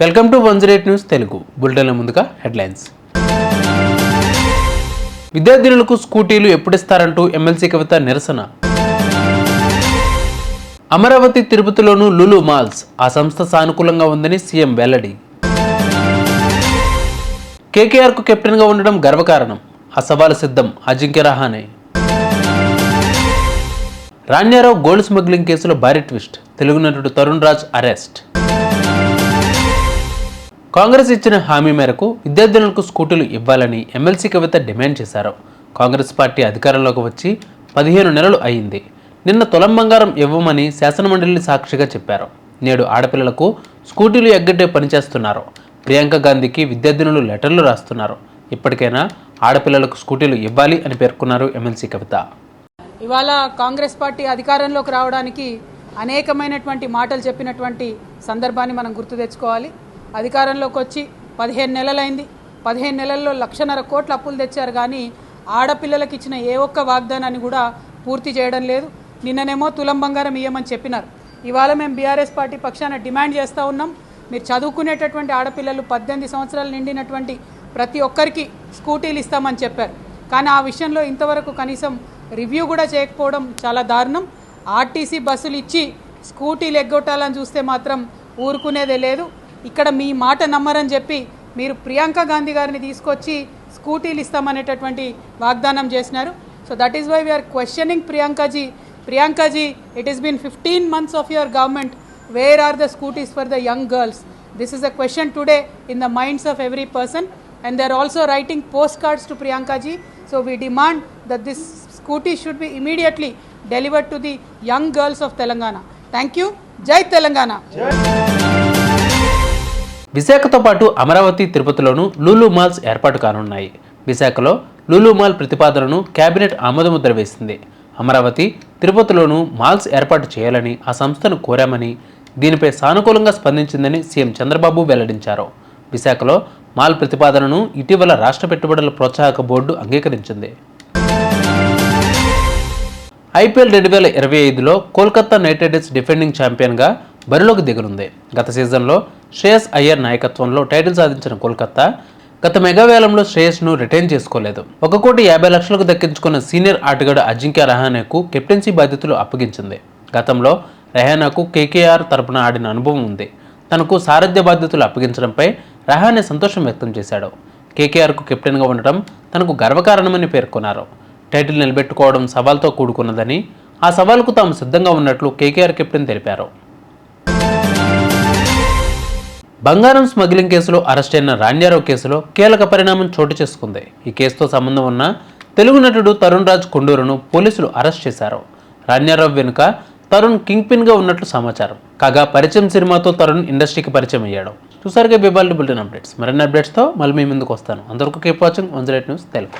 Welcome to one zero eight news Telugu. బులెటిన్ల ముందుగా headlines. విద్యార్థినులకు స్కూటీలు ఎప్పుడిస్తారంటూ MLC కవిత నిరసన. అమరావతి తిరుపతిలోనూ లులు మాల్స్ ఆ సంస్థ సానుకూలంగా ఉందని సీఎం వెల్లడి. కేకేఆర్కు కెప్టెన్గా ఉండడం గర్వకారణం. ఆ సవాలు సిద్ధం. అజింక్య రహానే. రాణ్యారావు గోల్డ్ స్మగ్లింగ్ కేసులో భారీ ట్విస్ట్. తెలుగు నటుడు తరుణ్ రాజ్ అరెస్ట్. కాంగ్రెస్ ఇచ్చిన హామీ మేరకు విద్యార్థినులకు స్కూటీలు ఇవ్వాలని ఎమ్మెల్సీ కవిత డిమాండ్ చేశారు. కాంగ్రెస్ పార్టీ అధికారంలోకి వచ్చి పదిహేను నెలలు అయింది. నిన్న తులం బంగారం ఇవ్వమని శాసనమండలి సాక్షిగా చెప్పారు. నేడు ఆడపిల్లలకు స్కూటీలు ఎగ్గట్టే పనిచేస్తున్నారు. ప్రియాంక గాంధీకి విద్యార్థినులు లెటర్లు రాస్తున్నారు. ఇప్పటికైనా ఆడపిల్లలకు స్కూటీలు ఇవ్వాలి అని పేర్కొన్నారు ఎమ్మెల్సీ కవిత. ఇవాళ కాంగ్రెస్ పార్టీ అధికారంలోకి రావడానికి అనేకమైనటువంటి మాటలు చెప్పినటువంటి సందర్భాన్ని మనం గుర్తు తెచ్చుకోవాలి. అధికారంలోకి వచ్చి పదిహేను నెలలైంది. పదిహేను నెలల్లో లక్షన్నర కోట్ల అప్పులు తెచ్చారు కానీ ఆడపిల్లలకు ఇచ్చిన ఏ ఒక్క వాగ్దానాన్ని కూడా పూర్తి చేయడం లేదు. నిన్ననేమో తులం బంగారం ఇయ్యమని చెప్పినారు. ఇవాళ మేము బీఆర్ఎస్ పార్టీ పక్షాన డిమాండ్ చేస్తూ ఉన్నాం. మీరు చదువుకునేటటువంటి ఆడపిల్లలు పద్దెనిమిది సంవత్సరాలు నిండినటువంటి ప్రతి ఒక్కరికి స్కూటీలు ఇస్తామని చెప్పారు. కానీ ఆ విషయంలో ఇంతవరకు కనీసం రివ్యూ కూడా చేయకపోవడం చాలా దారుణం. ఆర్టీసీ బస్సులు ఇచ్చి స్కూటీలు ఎగ్గొట్టాలని చూస్తే మాత్రం ఊరుకునేదే లేదు. ఇక్కడ మీ మాట నమ్మరని చెప్పి మీరు ప్రియాంక గాంధీ గారిని తీసుకొచ్చి స్కూటీలు ఇస్తామనేటటువంటి వాగ్దానం చేసినారు. So that is why we are questioning Priyanka ji. Priyanka ji it is been fifteen months of your government where are the scooties for the young girls this is a question today in the minds of every person and they are also writing post cards to ji. So we demand that this scooty should be immediately delivered to the young girls of Telangana thank you జై తెలంగాణ విశాఖతో పాటు Amaravati తిరుపతిలోనూ Lulu malls ఏర్పాటు కానున్నాయి. విశాఖలో Lulu mall ప్రతిపాదనను cabinet ఆమోదముద్ర వేసింది. Amaravati తిరుపతిలోనూ malls ఏర్పాటు చేయాలని ఆ సంస్థను కోరామని దీనిపై సానుకూలంగా స్పందించిందని సీఎం చంద్రబాబు వెల్లడించారు. విశాఖలో మాల్ ప్రతిపాదనను ఇటీవల రాష్ట్ర పెట్టుబడుల ప్రోత్సాహక బోర్డు అంగీకరించింది. ఐపీఎల్ రెండు వేల ఇరవై ఐదులో కోల్కతా నైట్ రైడర్స్ డిఫెండింగ్ ఛాంపియన్గా బరిలోకి దిగనుంది. గత సీజన్లో శ్రేయస్ అయ్యర్ నాయకత్వంలో టైటిల్ సాధించిన కోల్కతా గత మెగావేలంలో శ్రేయస్ను రిటైన్ చేసుకోలేదు. ఒక కోటి యాభై లక్షలకు దక్కించుకున్న సీనియర్ ఆటగాడు అజింక్య రహానేకు కెప్టెన్సీ బాధ్యతలు అప్పగించింది. గతంలో రెహానాకు కేకేఆర్ తరపున ఆడిన అనుభవం ఉంది. తనకు సారథ్య బాధ్యతలు అప్పగించడంపై రహానే సంతోషం వ్యక్తం చేశాడు. కేకేఆర్కు కెప్టెన్గా ఉండటం తనకు గర్వకారణమని పేర్కొన్నారు. టైటిల్ నిలబెట్టుకోవడం సవాల్తో కూడుకున్నదని ఆ సవాలుకు తాము సిద్ధంగా ఉన్నట్లు కేకేఆర్ కెప్టెన్ తెలిపారు. బంగారం స్మగ్లింగ్ కేసులో అరెస్ట్ అయిన రాణ్యారావు కేసులో కీలక పరిణామం చోటు చేసుకుంది. ఈ కేసుతో సంబంధం ఉన్న తెలుగు నటుడు తరుణ్ రాజ్ కొండూరును పోలీసులు అరెస్ట్ చేశారు. రాణ్యారావు వెనుక తరుణ్ కింగ్ పిన్గా ఉన్నట్లు సమాచారం. కాగా పరిచయం సినిమాతో తరుణ్ ఇండస్ట్రీకి పరిచయం అయ్యాడు. చూసారుగా బిబాల్డ్ బులెటిన్ అప్డేట్స్. మరిన్ని అప్డేట్స్తో మళ్ళీ మీ ముందుకు వస్తాను. అందరికీ keep watching one news Telugu.